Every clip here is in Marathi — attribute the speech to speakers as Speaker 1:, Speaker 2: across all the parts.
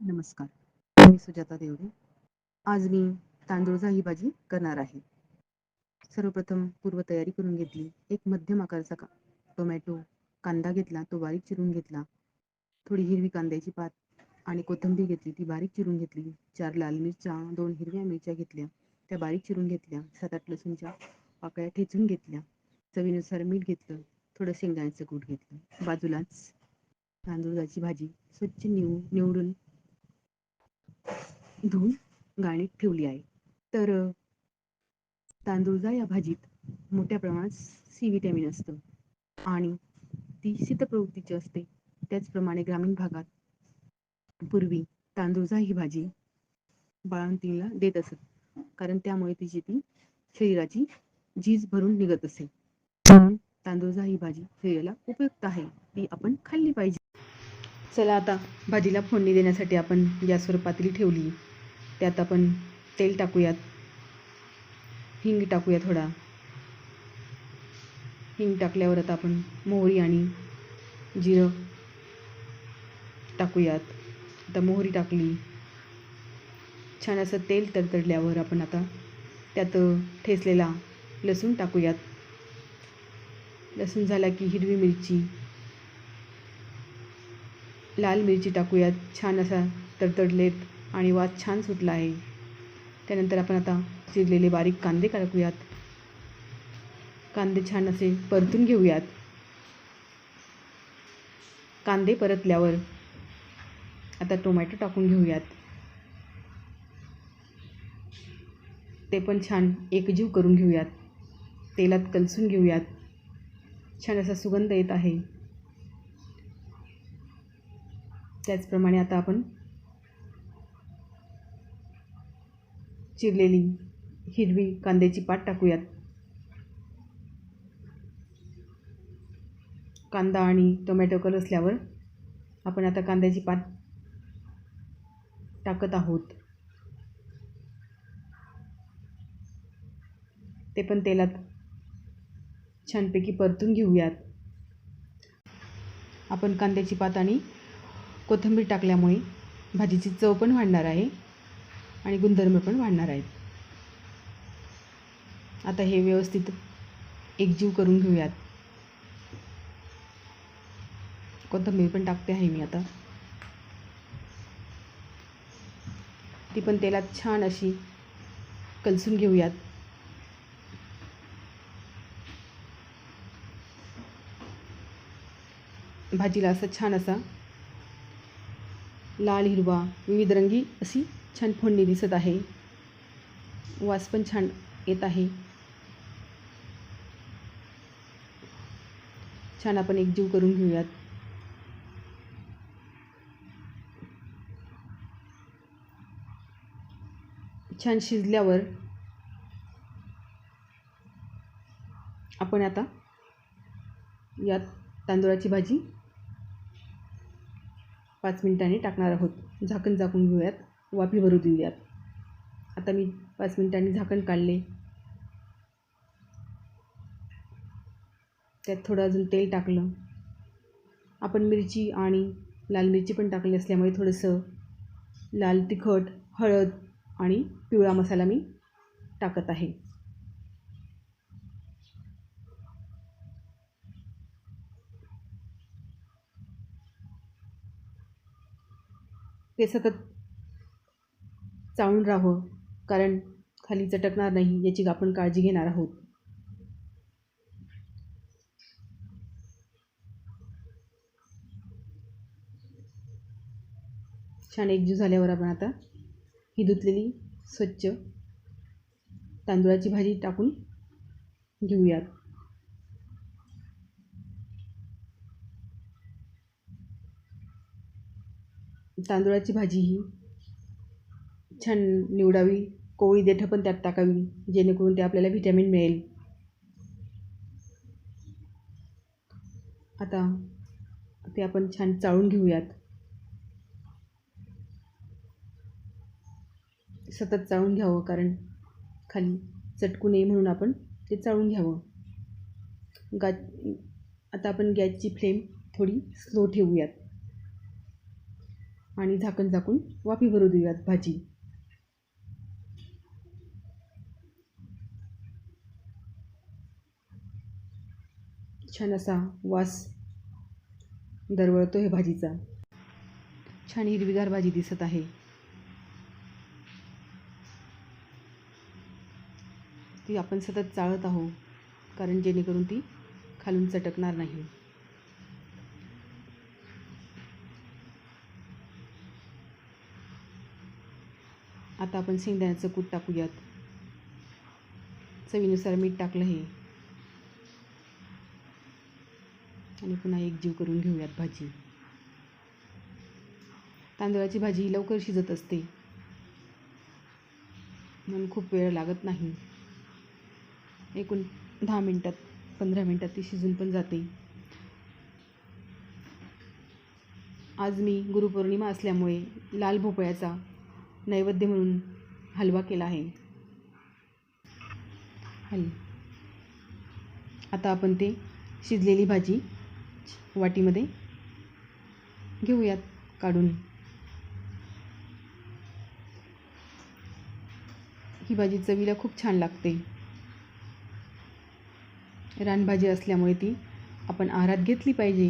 Speaker 1: नमस्कार. मी सुजाता देवडे. आज मी तांदूळजा ही भाजी करणार आहे. सर्वप्रथम पूर्वतयारी करून घेतली. एक मध्यम आकाराचा का टोमॅटो कांदा घेतला तो बारीक चिरून घेतला. थोडी हिरवी कांद्याची पात आणि कोथिंबीर घेतली ती बारीक चिरून घेतली. चार लाल मिरच्या दोन हिरव्या मिरच्या घेतल्या. त्या बारीक चिरून घेतल्या. सात आठ लसूणच्या पाकळ्या ठेचून घेतल्या. चवीनुसार मीठ घेतलं. थोडं शेंगदाण्याचं कूट घेतलं. बाजूलाच तांदूळाची भाजी स्वच्छ निव निवडून धुवून गाळणीत ठेवली आहे. तर तांदूळजा या भाजीत मोठ्या प्रमाणात सी विटॅमिन असतं. आणि ती शीतप्रवृत्तीची असते. त्याचप्रमाणे ग्रामीण भागात पूर्वी तांदूळजा ही भाजी बाळंतीला देत असत. कारण त्यामुळे तिची ती शरीराची झीज भरून निघत असे. म्हणून तांदूळजा ही भाजी शरीराला उपयुक्त आहे. ती आपण खाल्ली पाहिजे. चला आता भाजीला फोडणी देण्यासाठी आपण गॅसवर स्वरूपातली ठेवली. त्यात आपण तेल टाकूयात. हिंग टाकूया थोडा. हिंग टाकल्यावर आता आपण मोहरी आणि जिरं टाकूयात. आता मोहरी टाकली. छान असं तेल तडतडल्यावर आपण आता त्यात ठेचलेला लसूण टाकूयात. लसूण झाला की हिरवी मिरची लाल मिरची टाकूयात. छान असा तडतडलेत आणि वास छान सुटला आहे. त्यानंतर आपण आता चिरलेले बारीक कांदे टाकूयात कांदे छान असे परतून घेऊयात. कांदे परतल्यावर आता टोमॅटो टाकून घेऊयात. ते पण छान एकजीव करून घेऊयात. तेलात कलसून घेऊयात. छान असा सुगंध येत आहे. त्याचप्रमाणे आता आपण चिरलेली हिरवी कांद्याची पात टाकूयात. कांदा आणि टोमॅटो कलसल्यावर आपण आता कांद्याची पात टाकत आहोत. ते पण तेलात छानपैकी परतून घेऊयात. आपण कांद्याची पात आणि कोथिंबीर टाकल्यामुळे भाजीची चव पण वाढणार आहे आणि गुणधर्म पण वाढणार आहेत. आता हे व्यवस्थित एकजीव करून घेऊयात. कोथिंबीर पण टाकते आहे मी आता. ती पण तेलात छान अशी कलसून घेऊयात. भाजीला असं छान असा लाल हिरवा विविध रंगी अशी छान फोडणी दिसत आहे. वास पण छान येत आहे. छान आपण एकजीव करून घेऊयात. छान शिजल्यावर आपण आता यात तांदूळाची भाजी पाच मिनिटांनी टाकणार आहोत. झाकण झाकून घेऊयात वाफी भरू देऊयात. आता मी पाच मिनिटांनी झाकण काढले. त्यात थोडं अजून तेल टाकलं. आपण मिरची आणि लाल मिरची पण टाकली असल्यामुळे थोडंसं लाल तिखट हळद आणि पिवळा मसाला मी टाकत आहे. ते सतत चाळून राहावं कारण खाली चटकणार नाही याची आपण काळजी घेणार आहोत. छान एकजीव झाल्यावर आपण आता ही धुतलेली स्वच्छ तांदूळाची भाजी टाकून घेऊयात. तांदूळाची भाजी ही छान निवडावी. कोवळी देठं पण त्यात टाकावी जेणेकरून ते आपल्याला व्हिटॅमिन मिळेल. आता ते आपण छान चाळून घेऊयात. सतत चाळून घ्यावं कारण खाली चटकू नये म्हणून आपण ते चाळून घ्यावं. गा आता आपण गॅसची फ्लेम थोडी स्लो ठेवूयात. आणि झाकण झाकून वाफी भरू देऊयात भाजी. छान असा वास दरवळतो हे भाजीचा. छान हिरवीगार भाजी दिसत आहे. ती आपण सतत चाळत आहोत कारण जेणेकरून ती खालून चटकणार नाही. आता आपण शेंगदाण्याचं कूट टाकूयात. चवीनुसार मीठ टाकलं हे. आणि पुन्हा एक जीव करून घेऊयात भाजी. तांदळाची भाजी ही लवकर शिजत असते. म्हणून खूप वेळ लागत नाही. एकूण दहा मिनटात पंधरा मिनटात ती शिजून पण जाते. आज मी गुरुपौर्णिमा असल्यामुळे लाल भोपळ्याचा नैवेद्य म्हणून हलवा केला आहे. हल. आता आपण ते शिजलेली भाजी वाटीमध्ये घेऊयात काढून. ही भाजी चवीला खूप छान लागते. रानभाजी असल्यामुळे ती आपण आहारात घेतली पाहिजे.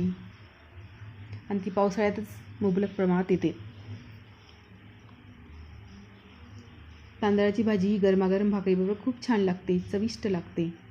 Speaker 1: आणि ती पावसाळ्यातच मुबलक प्रमाणात येते. तांदळाची भाजी ही गरमागरम भाकरीबरोबर खूप छान लागते चविष्ट लागते.